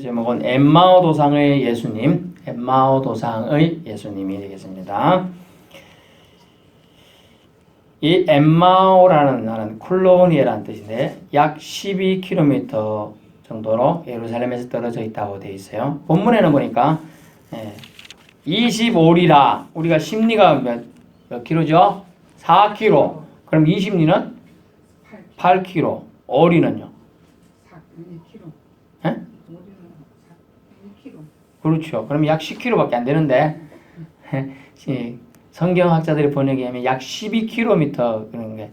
제목은 엠마오 도상의 예수님, 엠마오 도상의 예수님이 되겠습니다. 이 엠마오라는 나라는 콜로니에라는 뜻인데 약 12km 정도로 예루살렘에서 떨어져 있다고 되어 있어요. 본문에는 보니까 예, 25리라 우리가 심리가 몇, 몇 킬로죠? 4km. 그럼 20리는 8km. 어리는요? 2kg. 예? 우리는 2kg. 그렇죠. 그럼 약 10km밖에 안 되는데 이 성경학자들이 번역에 하면 약 12km 그런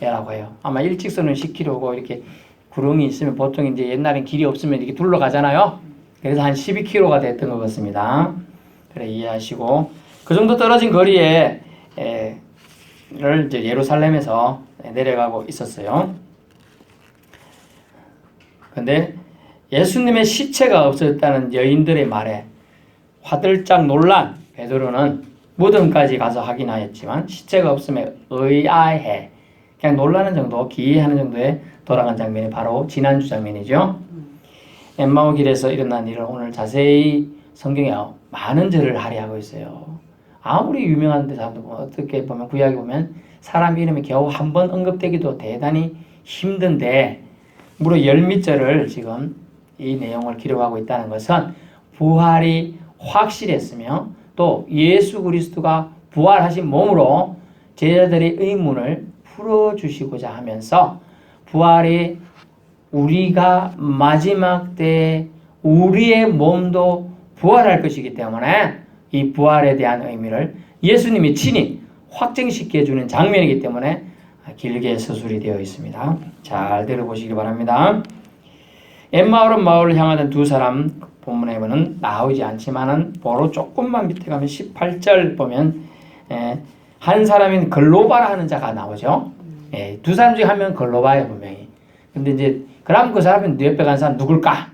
게라고 해요. 아마 일직선은 10km고 이렇게 구름이 있으면 보통 이제 옛날엔 길이 없으면 이렇게 둘러가잖아요. 그래서 한 12km가 됐던 것 같습니다. 그래 이해하시고 그 정도 떨어진 거리에 에, 를 이제 예루살렘에서 내려가고 있었어요. 근데 예수님의 시체가 없어졌다는 여인들의 말에 화들짝 놀란 베드로는 무덤까지 가서 확인하였지만 시체가 없음에 의아해 그냥 놀라는 정도 기이하는 정도에 돌아간 장면이 바로 지난주 장면이죠. 엠마오 길에서 일어난 일을 오늘 자세히 성경에 많은 절을 할애하고 있어요. 아무리 유명한 데사도 뭐 어떻게 보면 구약에 보면 사람 이름이 겨우 한 번 언급되기도 대단히 힘든데 무려 열미절을 지금 이 내용을 기록하고 있다는 것은 부활이 확실했으며 또 예수 그리스도가 부활하신 몸으로 제자들의 의문을 풀어주시고자 하면서 부활이 우리가 마지막 때 우리의 몸도 부활할 것이기 때문에 이 부활에 대한 의미를 예수님이 친히 확증시켜 주는 장면이기 때문에 길게 서술이 되어 있습니다. 잘 들어보시기 바랍니다. 엠마오른 마을을 향하던 두 사람 본문에 보면 나오지 않지만은 보로 조금만 밑에 가면 18절 보면 에, 한 사람인 글로바라 하는 자가 나오죠. 예, 두 사람 중에 한 명 글로바예요 분명히. 근데 이제 그럼 그 사람은 네 옆에 간 사람 누굴까?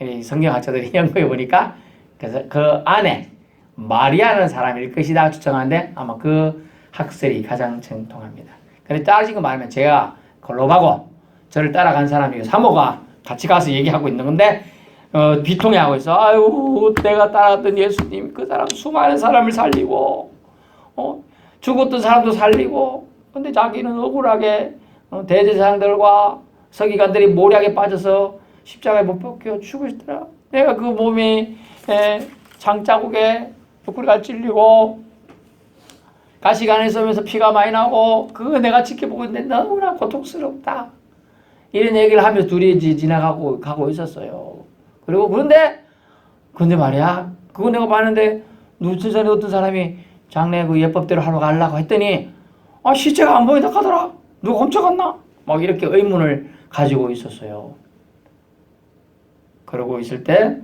이 성경학자들이 연구해 보니까 그래서 그 안에 마리아라는 사람일 것이다 추정하는데 아마 그 학설이 가장 정통합니다. 그래 따지고 말하면 제가 글로바고 저를 따라간 사람이 사모가 같이 가서 얘기하고 있는 건데 어, 비통해 하고 있어. 아유, 내가 따라갔던 예수님 그 사람 수많은 사람을 살리고 어, 죽었던 사람도 살리고 근데 자기는 억울하게 어, 대제사장들과 서기관들이 모략에 빠져서 십자가에 못 박혀 죽으시더라. 내가 그 몸이 에, 장자국에 옆구리가 찔리고 가시간에 쏘면서 피가 많이 나고 그거 내가 지켜보고 있는데 너무나 고통스럽다. 이런 얘기를 하면서 둘이 지나가고 가고 있었어요. 그리고 그런데 근데 말이야 그거 내가 봤는데 누천 전에 어떤 사람이 장례 그 예법대로 하러 가려고 했더니 아 시체가 안 보인다 하더라. 누가 훔쳐갔나? 막 이렇게 의문을 가지고 있었어요. 그러고 있을 때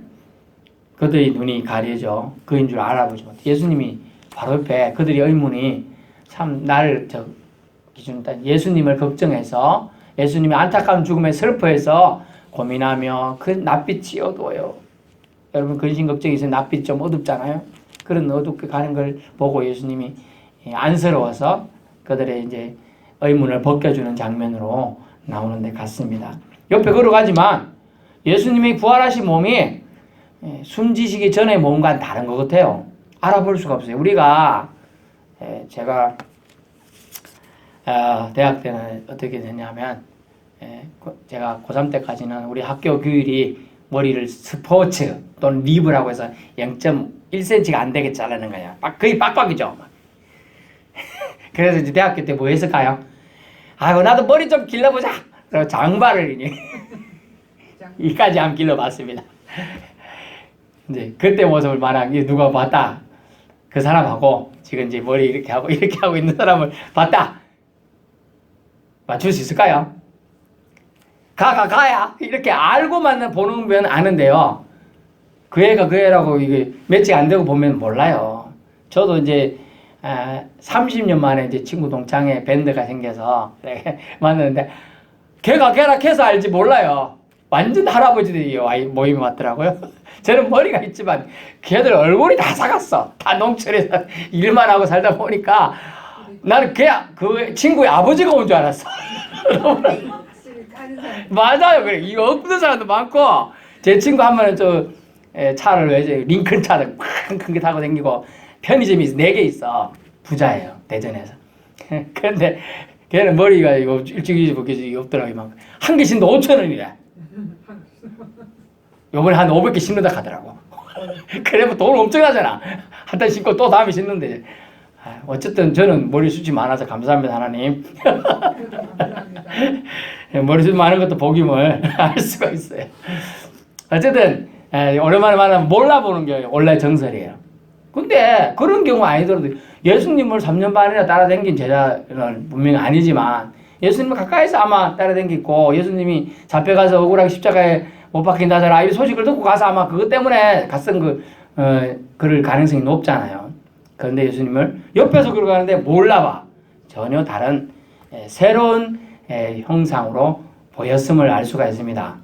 그들의 눈이 가려져 그인 줄 알아보지 못. 예수님이 바로 옆에 그들의 의문이 참 나를 저 기준 딱 예수님을 걱정해서 예수님의 안타까운 죽음에 슬퍼해서 고민하며 그 낯빛이 어두워요. 여러분 근심 걱정이 있으면 낯빛 좀 어둡잖아요. 그런 어둡게 가는 걸 보고 예수님이 예, 안쓰러워서 그들의 이제 의문을 벗겨주는 장면으로 나오는 데 같습니다. 옆에 걸어가지만 예수님이 부활하신 몸이 예, 숨지시기 전의 몸과는 다른 것 같아요. 알아볼 수가 없어요. 우리가 예, 제가 아, 대학 때는 어떻게 됐냐면 예, 고- 제가 고3 때까지는 우리 학교 교율이 머리를 스포츠 또는 리브라고 해서 0.1cm가 안 되게 자르는 거야. 빡, 거의 빡빡이죠. 그래서 이제 대학교 때 뭐 했을까요? 아이고 나도 머리 좀 길러보자. 그래서 장발을 이제 이까지 한번 길러봤습니다. 이제 그때 모습을 게 누가 봤다. 그 사람하고 지금 이제 머리 이렇게 하고 이렇게 하고 있는 사람을 봤다. 맞출 수 있을까요? 가, 가, 가야. 이렇게 알고만 보는 아는데요. 그 애가 그 애라고 이게 며칠 안 되고 보면 몰라요. 저도 이제 아, 30년 만에 이제 친구 동창회 밴드가 생겨서 이렇게 만났는데 걔가 걔라 걔서 알지 몰라요. 완전 할아버지들이 모임에 왔더라고요. 저는 머리가 있지만 걔들 얼굴이 다 작았어. 다 농촌에서 일만 하고 살다 보니까 나는 걔, 그 친구의 아버지가 온 줄 알았어. 맞아요. 그래. 이거 없는 사람도 많고. 제 친구 한 번은 저 에, 차를 왜 링컨 차를 큰게 타고 다니고 편의점이 네 개 있어. 부자예요 대전에서. 그런데 걔는 머리가 이거 일찍 일찍 벗겨지기 없더라고 막한 개 신도 5천 원이래. 요번에 한 500개 신는다 하더라고. 그래도 돈 엄청나잖아. 한 달 신고 또 다음에 신는데. 아, 어쨌든 저는 머리숱이 많아서 감사합니다 하나님. 머리숱 많은 것도 복임을 알 수가 있어요. 어쨌든 에, 오랜만에 만나면 몰라보는 게 원래 정설이에요. 근데 그런 경우 아니더라도 예수님을 3년 반이나 따라다닌 제자는 분명히 아니지만 예수님을 가까이서 아마 따라다니고 예수님이 잡혀가서 억울하게 십자가에 못 박힌다더라 이 소식을 듣고 가서 아마 그것 때문에 갔던 그 어, 그럴 가능성이 높잖아요. 그런데 예수님을 옆에서 걸어 가는데 몰라봐 전혀 다른 에, 새로운 에, 형상으로 보였음을 알 수가 있습니다.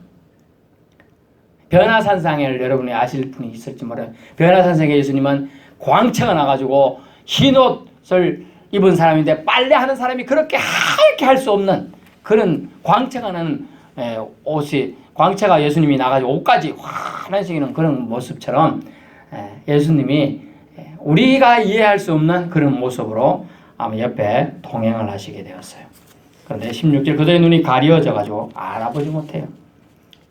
변화산상을 여러분이 아실 분이 있을지 몰라요. 변화산상에 예수님은 광채가 나가지고 흰 옷을 입은 사람인데 빨래하는 사람이 그렇게 하얗게 할 수 없는 그런 광채가 나는 에, 옷이 광채가 예수님이 나가지고 옷까지 환해지는 그런 모습처럼 에, 예수님이 에, 우리가 이해할 수 없는 그런 모습으로 아마 옆에 동행을 하시게 되었어요. 그런데 16절 그들의 눈이 가려져 가지고 알아보지 못해요.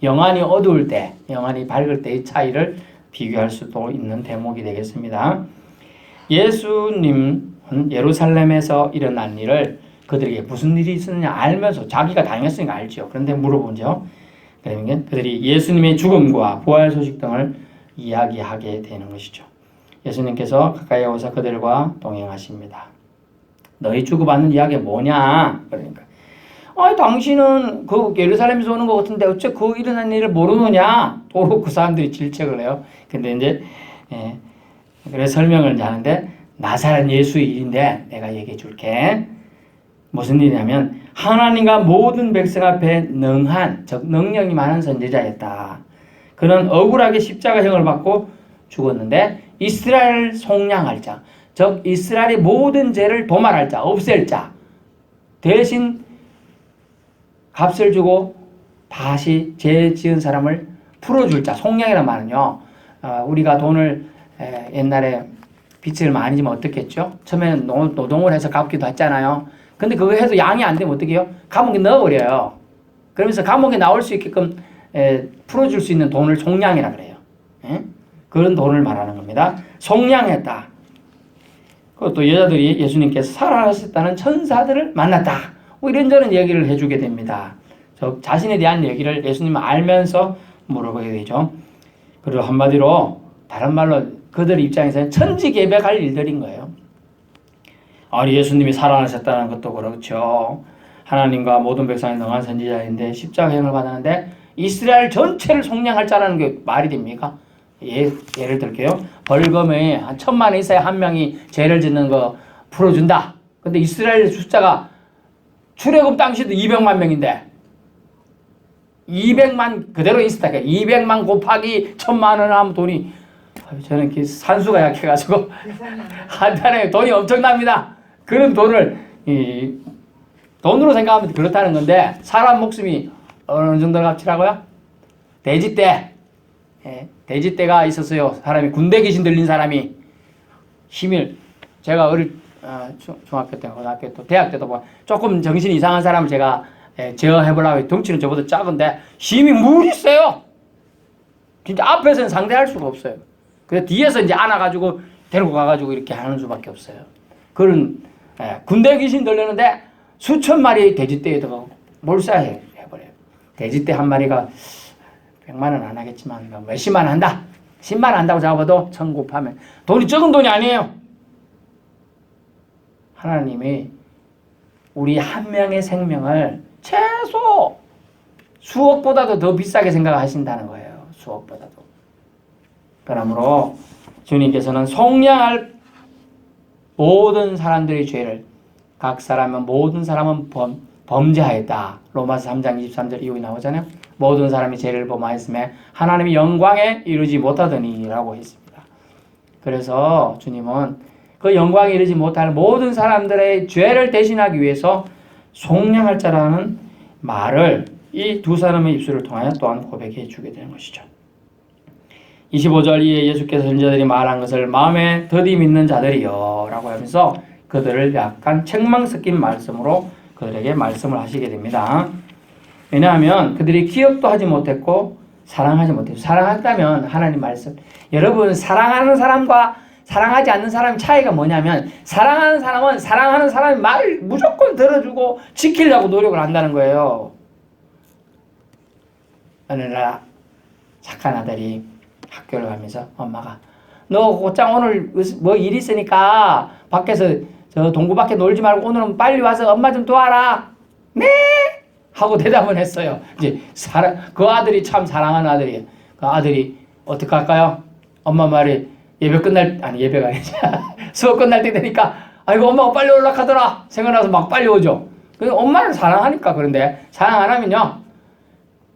영안이 어두울 때, 영안이 밝을 때의 차이를 비교할 수도 있는 대목이 되겠습니다. 예수님은 예루살렘에서 일어난 일을 그들에게 무슨 일이 있었느냐 알면서 자기가 당했으니까 알죠. 그런데 물어보죠. 그러면 그들이 예수님의 죽음과 부활 소식 등을 이야기하게 되는 것이죠. 예수님께서 가까이 오사 그들과 동행하십니다. 너희 주고받는 이야기 뭐냐? 그러니까 아, 당신은 그 예루살렘에서 오는 것 같은데 어째 그 일어난 일을 모르느냐? 도로 그 사람들이 질책을 해요. 근데 이제 예, 그래서 설명을 이제 하는데 나사렛 예수의 일인데 내가 얘기해 줄게. 무슨 일이냐면 하나님과 모든 백성 앞에 능한 즉 능력이 많은 선지자였다. 그는 억울하게 십자가형을 받고 죽었는데 이스라엘 속량할 자, 즉 이스라엘의 모든 죄를 도말할 자, 없앨 자 대신 값을 주고 다시 죄 지은 사람을 풀어줄 자, 속량이란 말은요. 어, 우리가 돈을 에, 옛날에 빚을 많이 지면 어떻겠죠? 처음에는 노, 노동을 해서 갚기도 했잖아요. 근데 그거 해도 양이 안 되면 어떻게 해요? 감옥에 넣어버려요. 그러면서 감옥에 나올 수 있게끔 에, 풀어줄 수 있는 돈을 속량이라 그래요. 예? 그런 돈을 말하는 겁니다. 속량했다. 그것도 여자들이 예수님께서 살아나셨다는 천사들을 만났다. 뭐 이런저런 얘기를 해주게 됩니다. 저 자신에 대한 얘기를 예수님은 알면서 물어보게 되죠. 그리고 한마디로 다른 말로 그들 입장에서는 천지개벽할 일들인 거예요. 아니 예수님이 살아나셨다는 것도 그렇죠. 하나님과 모든 백성이 능한 선지자인데 십자가 형을 받았는데 이스라엘 전체를 속량할 자라는 게 말이 됩니까? 예, 예를 들게요. 벌금에 한 천만 원 있어야 한 명이 죄를 짓는 거 풀어준다. 근데 이스라엘 숫자가 출애굽 당시도 200만 명인데 200만 그대로 있었다. 200만 곱하기 천만 원 하면 돈이 저는 산수가 약해가지고. 한 달에 돈이 엄청납니다. 그런 돈을 이 돈으로 생각하면 그렇다는 건데 사람 목숨이 어느 정도 값이라고요? 돼지 떼, 예, 돼지 떼가 있었어요. 사람이 군대 귀신 들린 사람이 힘을 제가 어릴 어, 중, 중학교 때, 고등학교 때, 대학 때도 뭐 조금 정신이 이상한 사람을 제가 예, 제어해보려고 덩치는 저보다 작은데 힘이 물 있어요. 진짜 앞에서는 상대할 수가 없어요. 그래서 뒤에서 이제 안아가지고 데리고 가가지고 이렇게 하는 수밖에 없어요. 그런 예, 군대 귀신 들렸는데 수천 마리의 돼지떼에다가 몰사해 해버려요. 돼지떼 한 마리가 백만 원 안 하겠지만 뭐 몇십만 한다. 십만 한다고 잡아도 천 곱하면 돈이 적은 돈이 아니에요. 하나님이 우리 한 명의 생명을 최소 수억보다도 더 비싸게 생각하신다는 거예요. 수억보다도. 그러므로 주님께서는 속량할 모든 사람들의 죄를 각 사람은 모든 사람은 범, 범죄하였다. 로마서 3장 23절 이후에 나오잖아요. 모든 사람이 죄를 범하였음에 하나님이 영광에 이르지 못하더니라고 했습니다. 그래서 주님은 그 영광에 이르지 못할 모든 사람들의 죄를 대신하기 위해서 속량할 자라는 말을 이 두 사람의 입술을 통하여 또한 고백해 주게 되는 것이죠. 25절 이에 예수께서 선자들이 말한 것을 마음에 더디 믿는 자들이요 라고 하면서 그들을 약간 책망 섞인 말씀으로 그들에게 말씀을 하시게 됩니다. 왜냐하면 그들이 기억도 하지 못했고 사랑하지 못했고 사랑했다면 하나님 말씀 여러분 사랑하는 사람과 사랑하지 않는 사람 차이가 뭐냐면 사랑하는 사람은 사랑하는 사람의 말을 무조건 들어주고 지키려고 노력을 한다는 거예요. 어느 날 착한 아들이 학교를 가면서 엄마가 너 곧장 오늘 뭐 일 있으니까 밖에서 저 동구 밖에 놀지 말고 오늘은 빨리 와서 엄마 좀 도와라. 네. 하고 대답을 했어요. 이제 사랑 그 아들이 참 사랑하는 아들이에요. 그 아들이 어떻게 할까요? 엄마 말이 예배 끝날 아니 예배가 아니지 수업 끝날 때 되니까 아이고 엄마가 빨리 올라가더라 생각나서 막 빨리 오죠. 그 엄마를 사랑하니까 그런데 사랑 안 하면요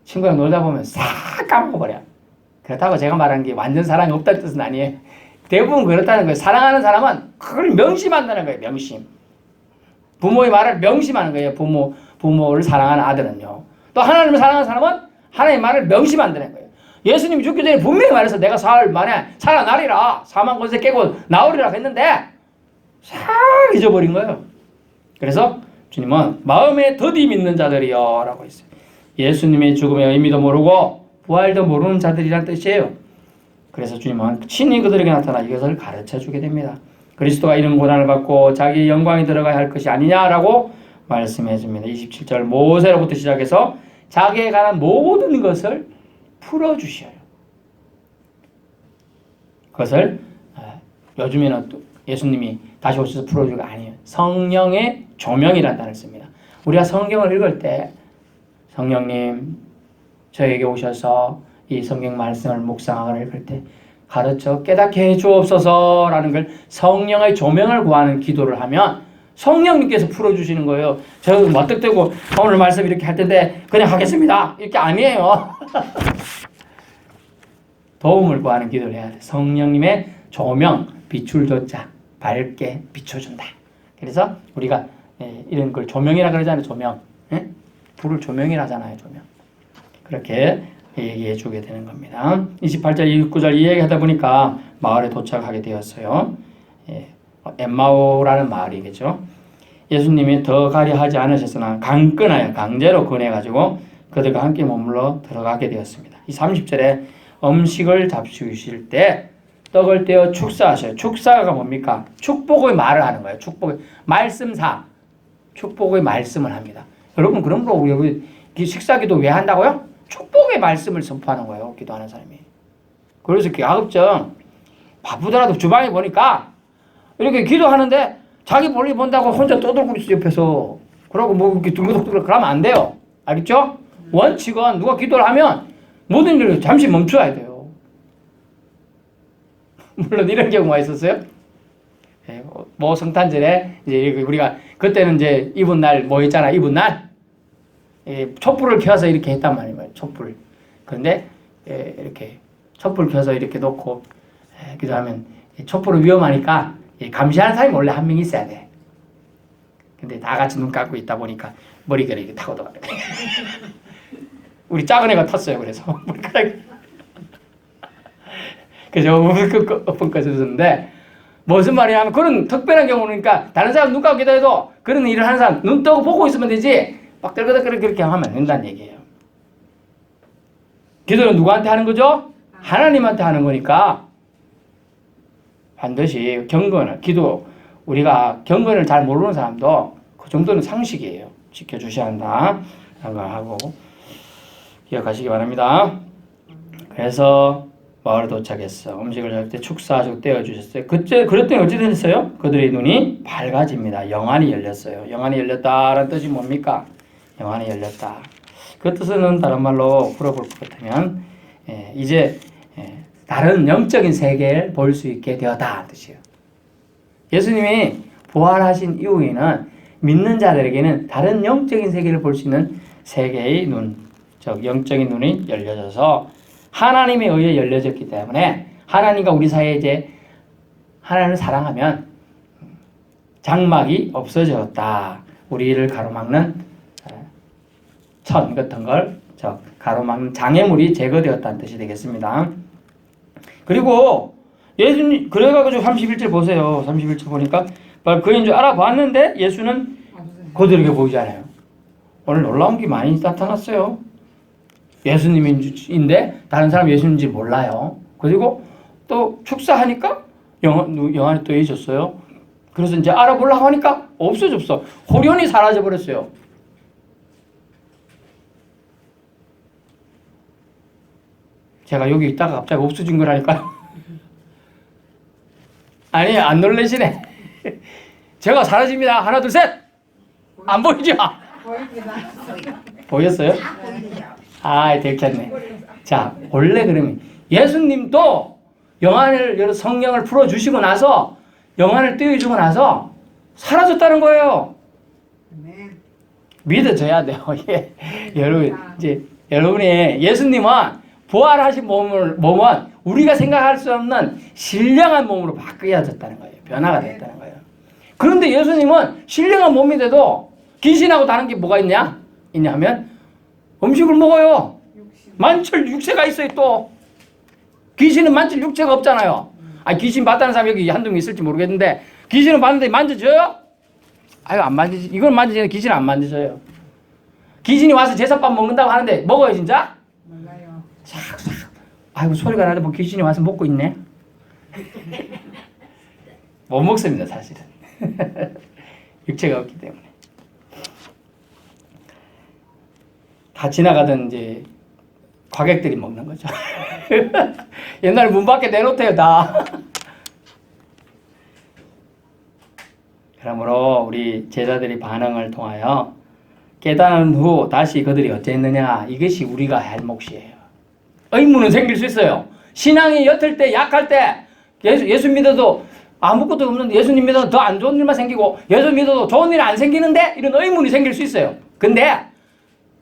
친구랑 놀다 보면 싹 까먹어버려. 그렇다고 제가 말하는 게 완전 사랑이 없다는 뜻은 아니에요. 대부분 그렇다는 거예요. 사랑하는 사람은 그걸 명심한다는 거예요. 명심. 부모의 말을 명심하는 거예요. 부모 부모를 사랑하는 아들은요. 또 하나님을 사랑하는 사람은 하나님의 말을 명심한다는 거예요. 예수님이 죽기 전에 분명히 말해서 내가 사흘 만에 살아나리라 사망 권세 깨고 나오리라 했는데 싹 잊어버린 거예요. 그래서 주님은 마음에 더디 믿는 자들이요 라고 했어요. 예수님의 죽음의 의미도 모르고 부활도 모르는 자들이란 뜻이에요. 그래서 주님은 친히 그들에게 나타나 이것을 가르쳐 주게 됩니다. 그리스도가 이런 고난을 받고 자기 영광이 들어가야 할 것이 아니냐라고 말씀해 줍니다. 27절 모세로부터 시작해서 자기에 관한 모든 것을 풀어 주셔요. 그것을 아, 요즘에는 또 예수님이 다시 오셔서 풀어주가 아니에요. 성령의 조명이라는 단어를 씁니다. 우리가 성경을 읽을 때 성령님 저에게 오셔서 이 성경 말씀을 묵상하거나 읽을 때 가르쳐 깨닫게 해 주옵소서라는 걸 성령의 조명을 구하는 기도를 하면 성령님께서 풀어주시는 거예요. 저 맞득대고 오늘 말씀 이렇게 할 텐데 그냥 하겠습니다. 이렇게 아니에요. 도움을 구하는 기도를 해야 돼. 성령님의 조명, 빛줄조차 밝게 비춰준다. 그래서 우리가 예, 이런 걸 조명이라 그러잖아요. 조명. 예? 불을 조명이라 하잖아요. 조명. 그렇게 얘기해 주게 되는 겁니다. 28절, 29절 이 얘기 하다 보니까 마을에 도착하게 되었어요. 예, 엠마오라는 마을이겠죠. 예수님이 더 가려 하지 않으셨으나 강끈하여 강제로 권해가지고 그들과 함께 머물러 들어가게 되었습니다. 이 30절에 음식을 잡수실 때 떡을 떼어 축사하셔요. 축사가 뭡니까? 축복의 말을 하는 거예요. 축복의 말씀사. 축복의 말씀을 합니다. 여러분 그런 거 우리 식사기도 왜 한다고요? 축복의 말씀을 선포하는 거예요. 기도하는 사람이. 그래서 가급적 바쁘더라도 주방에 보니까 이렇게 기도하는데 자기 볼일 본다고 혼자 떠들고 있어 옆에서. 그러고 뭐 이렇게 둥글둥글 그러면 안 돼요. 알겠죠? 원칙은 누가 기도를 하면 모든 일을 잠시 멈춰야 돼요. 물론 이런 경우가 있었어요. 예, 뭐 성탄절에 이제 우리가 그때는 이제 이분 날뭐 있잖아 이분 날 예, 촛불을 켜서 이렇게 했단 말이에요 촛불. 그런데 예, 이렇게 촛불 켜서 이렇게 놓고 예, 기도하면 촛불은 위험하니까 예, 감시하는 사람이 원래 한 명 있어야 돼. 근데 다 같이 눈 감고 있다 보니까 머리가 이렇게 타고 들어가. 우리 작은 애가 탔어요. 그래서 머리카락. 그래서 엎은 것을 썼는데 무슨 말이냐면 그런 특별한 경우니까 다른 사람 눈 감고 기도해도 그런 일을 하는 사람 눈 뜨고 보고 있으면 되지 막 떨거덕거려 그렇게 하면 안 된다는 얘기예요. 기도는 누구한테 하는 거죠? 하나님한테 하는 거니까 반드시 경건을 기도 우리가 경건을 잘 모르는 사람도 그 정도는 상식이에요. 지켜주셔야 한다. 라는 걸 하고 기억하시기 바랍니다. 그래서 마을에 도착했어. 음식을 잡을 때 축사하시고 떼어주셨어요. 그때, 그랬더니 어찌 됐어요? 그들의 눈이 밝아집니다. 영안이 열렸어요. 영안이 열렸다라는 뜻이 뭡니까? 영안이 열렸다. 그 뜻은 다른 말로 풀어볼 것 같으면 예, 이제 예, 다른 영적인 세계를 볼 수 있게 되었다 뜻이에요. 예수님이 부활하신 이후에는 믿는 자들에게는 다른 영적인 세계를 볼 수 있는 세계의 눈, 즉 영적인 눈이 열려져서 하나님에 의해 열려졌기 때문에 하나님과 우리 사이에 이제 하나님을 사랑하면 장막이 없어졌다. 우리를 가로막는 천 같은 걸 저 가로막는 장애물이 제거되었다는 뜻이 되겠습니다. 그리고 예수님 그래가지고 31절 보세요. 31절 보니까 그인 줄 알아봤는데 예수는. 그들에게 보이잖아요. 오늘 놀라운 게 많이 나타났어요. 예수님인데 다른 사람 예수님인지 몰라요. 그리고 또 축사하니까 영, 영안이 또 잊었어요. 그래서 이제 알아보려고 하니까 없어졌어. 호련히 사라져 버렸어요. 제가 여기 있다가 갑자기 없어진 거라니까요. 아니 안 놀라시네. 제가 사라집니다. 하나 둘 셋. 안 보이죠? 보였어요? 아, 들켰네. 자, 원래 그러면 예수님도 영안을 성령을 풀어 주시고 나서 영안을 띄워 주고 나서 사라졌다는 거예요. 네. 믿어줘야 돼요. 예. 여러분 이제 여러분이 예수님은 부활하신 몸을 몸은 우리가 생각할 수 없는 신령한 몸으로 바뀌어졌다는 거예요. 변화가 됐다는 거예요. 그런데 예수님은 신령한 몸인데도 귀신하고 다른 게 뭐가 있냐? 있냐면 음식을 먹어요. 만철 육체가 있어요 또. 귀신은 만철 육체가 없잖아요. 아 귀신 봤다는 사람 여기 한두 명 있을지 모르겠는데 귀신은 봤는데 만져줘요? 아유 안 만지지. 이건 만지지는 귀신 안 만져줘요. 귀신이 와서 제사밥 먹는다고 하는데 먹어요 진짜? 몰라요. 아이고 소리가 나는데 뭐 귀신이 와서 먹고 있네. 못 먹습니다 사실은. 육체가 없기 때문에. 다 지나가던 이제 과객들이 먹는 거죠. 옛날에 문 밖에 내놓대요 다. 그러므로 우리 제자들이 반응을 통하여 깨달은 후 다시 그들이 어땠느냐 이것이 우리가 할 몫이에요. 의문은 생길 수 있어요. 신앙이 옅을 때 약할 때 예수, 예수 믿어도 아무것도 없는데 예수님 믿어도 더 안 좋은 일만 생기고 예수 믿어도 좋은 일 안 생기는데 이런 의문이 생길 수 있어요. 근데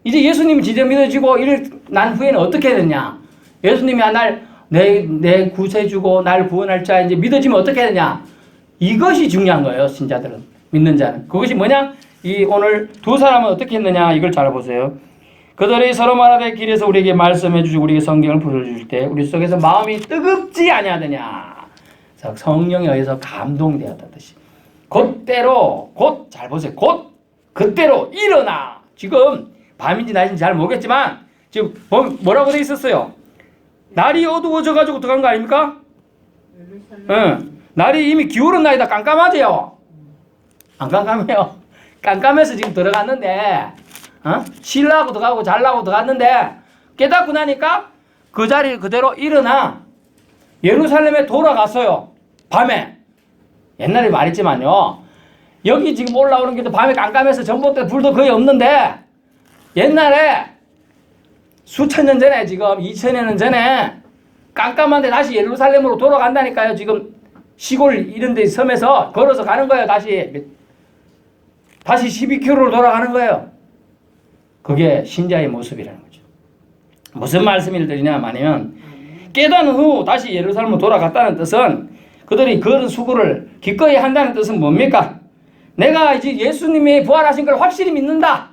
이제 예수님이 진짜 믿어지고 이를 난 후에는 어떻게 되냐? 예수님이 아, 날내 내 구세주고 날 구원할 자 이제 믿어지면 어떻게 되냐? 이것이 중요한 거예요, 신자들은 믿는 자는. 그것이 뭐냐? 이 오늘 두 사람은 어떻게 했느냐? 이걸 잘 보세요. 그들이 서로 말하되 길에서 우리에게 말씀해 주시고 우리에게 성경을 풀어주실 때 우리 속에서 마음이 뜨겁지 아니하느냐. 성령에 의해서 감동되었다 뜻이. 곧대로 곧 잘 보세요. 곧 그때로 일어나. 지금 밤인지 낮인지 잘 모르겠지만 지금 뭐- 뭐라고 돼 있었어요? 날이 어두워져 가지고 들어간 거 아닙니까? 응. 날이 이미 기울은 날이다 깜깜하지요. 안 깜깜해요. 깜깜해서 지금 들어갔는데, 어? 쉴라고 들어가고 잘라고 들어갔는데 깨닫고 나니까 그 자리 그대로 일어나 예루살렘에 돌아갔어요. 밤에. 옛날에 말했지만요. 여기 지금 올라오는 길도 밤에 깜깜해서 전봇대 불도 거의 없는데 옛날에 수천 년 전에 지금 2천여 년 전에 깜깜한데 다시 예루살렘으로 돌아간다니까요. 지금 시골 이런 데 섬에서 걸어서 가는 거예요. 다시 다시 12km로 돌아가는 거예요. 그게 신자의 모습이라는 거죠. 무슨 말씀을 드리냐 하면 깨닫는 후 다시 예루살렘으로 돌아갔다는 뜻은 그들이 그런 수고를 기꺼이 한다는 뜻은 뭡니까? 내가 이제 예수님이 부활하신 걸 확실히 믿는다.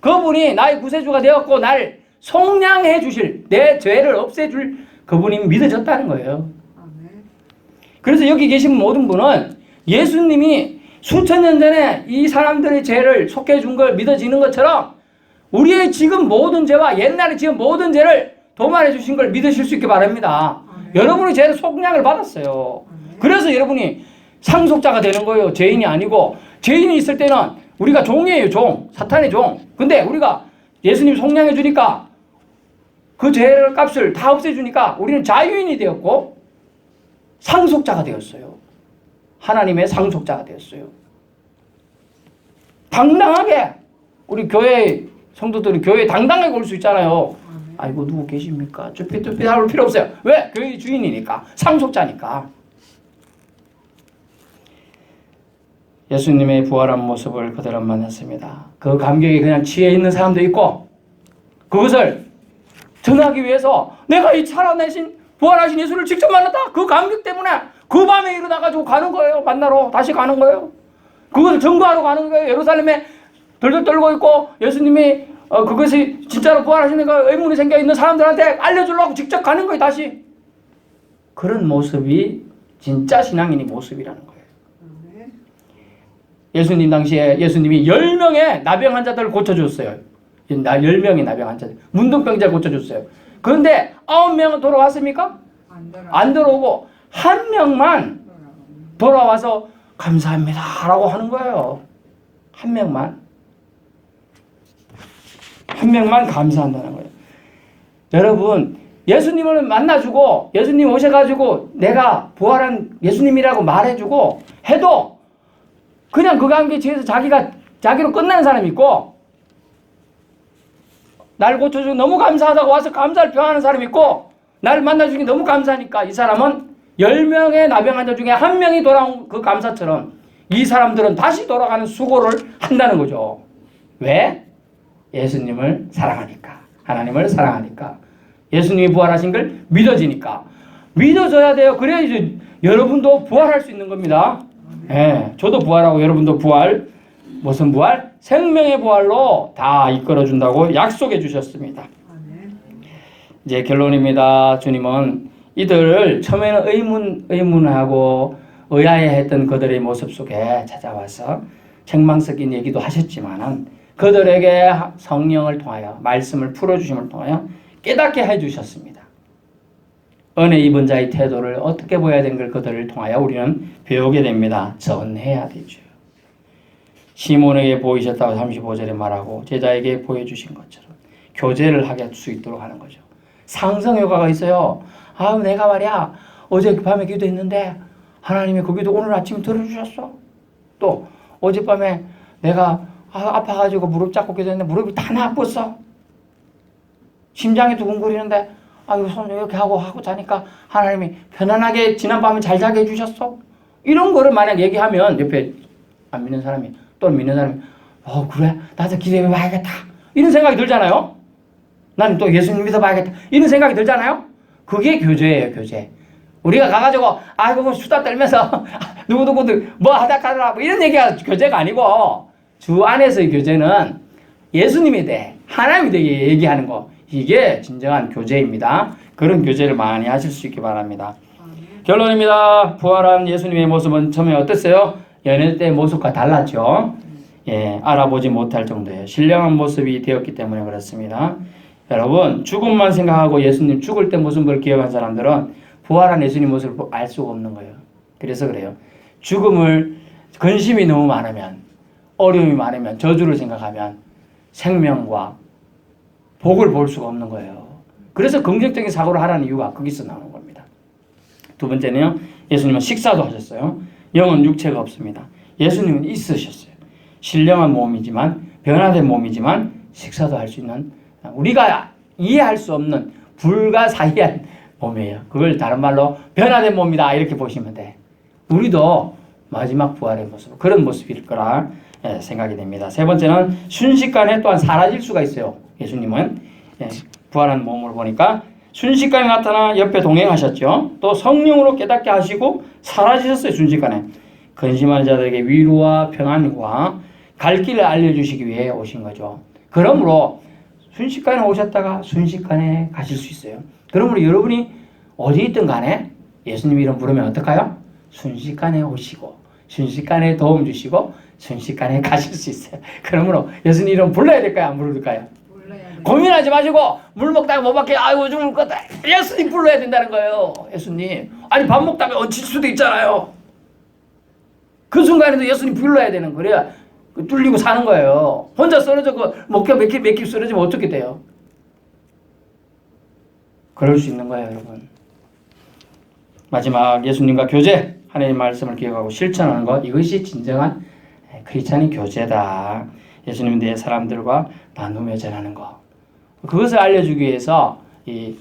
그분이 나의 구세주가 되었고 나를 속량해 주실 내 죄를 없애줄 그분이 믿어졌다는 거예요. 그래서 여기 계신 모든 분은 예수님이 수천 년 전에 이 사람들의 죄를 속해 준 걸 믿어지는 것처럼 우리의 지금 모든 죄와 옛날에 지금 모든 죄를 도말해 주신 걸 믿으실 수 있게 바랍니다. 아멘. 여러분이 죄를 속량을 받았어요. 아멘. 그래서 여러분이 상속자가 되는 거예요. 죄인이 아니고 죄인이 있을 때는 우리가 종이에요. 종. 사탄의 종. 근데 우리가 예수님 속량해 주니까 그 죄를 값을 다 없애 주니까 우리는 자유인이 되었고 상속자가 되었어요. 하나님의 상속자가 되었어요. 당당하게 우리 교회 성도들이 교회에 당당하게 올 수 있잖아요. 아이고 누구 계십니까? 쭈삣쭈삣 할 필요 없어요. 왜? 교회 주인이니까 상속자니까. 예수님의 부활한 모습을 그대로 만났습니다. 그 감격에 그냥 취해 있는 사람도 있고 그것을 전하기 위해서 내가 이 살아내신 부활하신 예수를 직접 만났다. 그 감격 때문에 그 밤에 일어나가지고 가는 거예요. 만나러 다시 가는 거예요. 그것을 증거하러 가는 거예요. 예루살렘에 덜덜 떨고 있고 예수님이 어, 그것이 진짜로 부활하시는 거 의문이 생겨 있는 사람들한테 알려주려고 직접 가는 거예요. 다시 그런 모습이 진짜 신앙인의 모습이라는 거예요. 예수님 당시에 예수님이 10명의 나병 환자들을 고쳐줬어요. 나 10명의 나병 환자들. 문둥병자 고쳐줬어요. 그런데 9명은 돌아왔습니까? 안 들어. 안 들어오고 한 명만. 돌아와서 감사합니다 라고 하는 거예요. 한 명만. 한 명만 감사한다는 거예요. 여러분, 예수님을 만나주고, 예수님 오셔가지고, 내가 부활한 예수님이라고 말해주고, 해도, 그냥 그 관계 뒤에서 자기가, 자기로 끝내는 사람이 있고, 날 고쳐주고 너무 감사하다고 와서 감사를 표하는 사람이 있고, 나를 만나주기 너무 감사하니까 이 사람은 10명의 나병 환자 중에 한 명이 돌아온 그 감사처럼 이 사람들은 다시 돌아가는 수고를 한다는 거죠. 왜? 예수님을 사랑하니까. 하나님을 사랑하니까. 예수님이 부활하신 걸 믿어지니까. 믿어져야 돼요. 그래야 이제 여러분도 부활할 수 있는 겁니다. 예, 저도 부활하고 여러분도 부활. 무슨 부활? 생명의 부활로 다 이끌어 준다고 약속해 주셨습니다. 이제 결론입니다. 주님은 이들을 처음에는 의문 의문하고 의아해했던 그들의 모습 속에 찾아와서 책망 섞인 얘기도 하셨지만은 그들에게 성령을 통하여 말씀을 풀어주심을 통하여 깨닫게 해주셨습니다. 은혜 입은 자의 태도를 어떻게 보여야 되는 걸 그들을 통하여 우리는 배우게 됩니다. 전해야 되죠. 시몬에게 보이셨다고 35절에 말하고 제자에게 보여주신 것처럼 교제를 하게 할 수 있도록 하는 거죠. 상성 효과가 있어요. 아, 내가 말이야 어제 밤에 기도했는데 하나님이 그 기도 오늘 아침에 들어주셨어. 또 어젯밤에 내가 아, 아파가지고 무릎 잡고 기도했는데 무릎이 다 나빴어. 심장이 두근거리는데 아유 손 이렇게 하고 하고 자니까 하나님이 편안하게 지난 밤에 잘 자게 해주셨어. 이런 거를 만약 얘기하면 옆에 안 믿는 사람이 또 믿는 사람이 어 그래 나도 기도해 봐야겠다 이런 생각이 들잖아요. 나는 또 예수님 믿어봐야겠다. 이런 생각이 들잖아요. 그게 교제예요, 교제. 우리가 가가지고, 아이고, 뭐 수다 떨면서, 누구누구들 뭐 하다 가더라, 뭐 이런 얘기가 교제가 아니고, 주 안에서의 교제는 예수님에 대해, 하나님에 대해 얘기하는 거. 이게 진정한 교제입니다. 그런 교제를 많이 하실 수 있기 바랍니다. 결론입니다. 부활한 예수님의 모습은 처음에 어땠어요? 연애 때 모습과 달랐죠. 예, 알아보지 못할 정도의 신령한 모습이 되었기 때문에 그렇습니다. 여러분, 죽음만 생각하고 예수님 죽을 때 모습을 기억한 사람들은 부활한 예수님 모습을 알 수가 없는 거예요. 그래서 그래요. 죽음을 근심이 너무 많으면, 어려움이 많으면, 저주를 생각하면 생명과 복을 볼 수가 없는 거예요. 그래서 긍정적인 사고를 하라는 이유가 거기서 나오는 겁니다. 두 번째는요. 예수님은 식사도 하셨어요. 영은 육체가 없습니다. 예수님은 있으셨어요. 신령한 몸이지만 변화된 몸이지만 식사도 할 수 있는 우리가 이해할 수 없는 불가사의한 몸이에요. 그걸 다른 말로 변화된 몸이다 이렇게 보시면 돼. 우리도 마지막 부활의 모습 그런 모습일 거라 예, 생각이 됩니다. 세 번째는 순식간에 또한 사라질 수가 있어요. 예수님은 예, 부활한 몸을 보니까 순식간에 나타나 옆에 동행하셨죠. 또 성령으로 깨닫게 하시고 사라지셨어요. 순식간에 근심하는 자들에게 위로와 평안과 갈 길을 알려주시기 위해 오신 거죠. 그러므로 순식간에 오셨다가 순식간에 가실 수 있어요. 그러므로 여러분이 어디 있든 간에 예수님 이름 부르면 어떡해요? 순식간에 오시고 순식간에 도움 주시고 순식간에 가실 수 있어요. 그러므로 예수님 이름 불러야 될까요? 안 부를까요? 고민하지 마시고 물 먹다가 못 먹게 아이고 죽을 거다. 예수님 불러야 된다는 거예요. 예수님. 아니 밥 먹다가 얹힐 수도 있잖아요. 그 순간에도 예수님 불러야 되는 거래야 그 뚫리고 사는 거예요. 혼자 쓰러져 그 목표 몇킬 몇킬 쓰러지면 어떻게 돼요? 그럴 수 있는 거예요, 여러분. 마지막 예수님과 교제 하나님의 말씀을 기억하고 실천하는 것 이것이 진정한 크리스찬의 교제다. 예수님 내 사람들과 나누며 전하는 것. 그것을 알려주기 위해서 이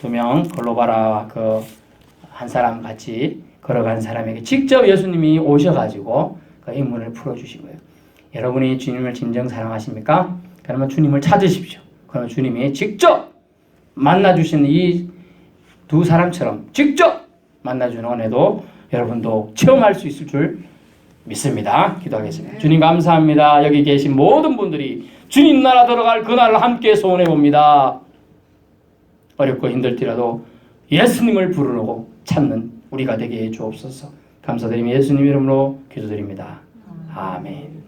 두 명 글로바라 그한 사람 같이 걸어간 사람에게 직접 예수님이 오셔가지고 그 인문을 풀어주신 거예요. 여러분이 주님을 진정 사랑하십니까? 그러면 주님을 찾으십시오. 그러면 주님이 직접 만나주신 이 두 사람처럼 직접 만나주는 은혜도 여러분도 체험할 수 있을 줄 믿습니다. 기도하겠습니다. 주님 감사합니다. 여기 계신 모든 분들이 주님 나라 들어갈 그날을 함께 소원해 봅니다. 어렵고 힘들더라도 예수님을 부르고 찾는 우리가 되게 해 주옵소서. 감사드리며 예수님 이름으로 기도드립니다. 아멘.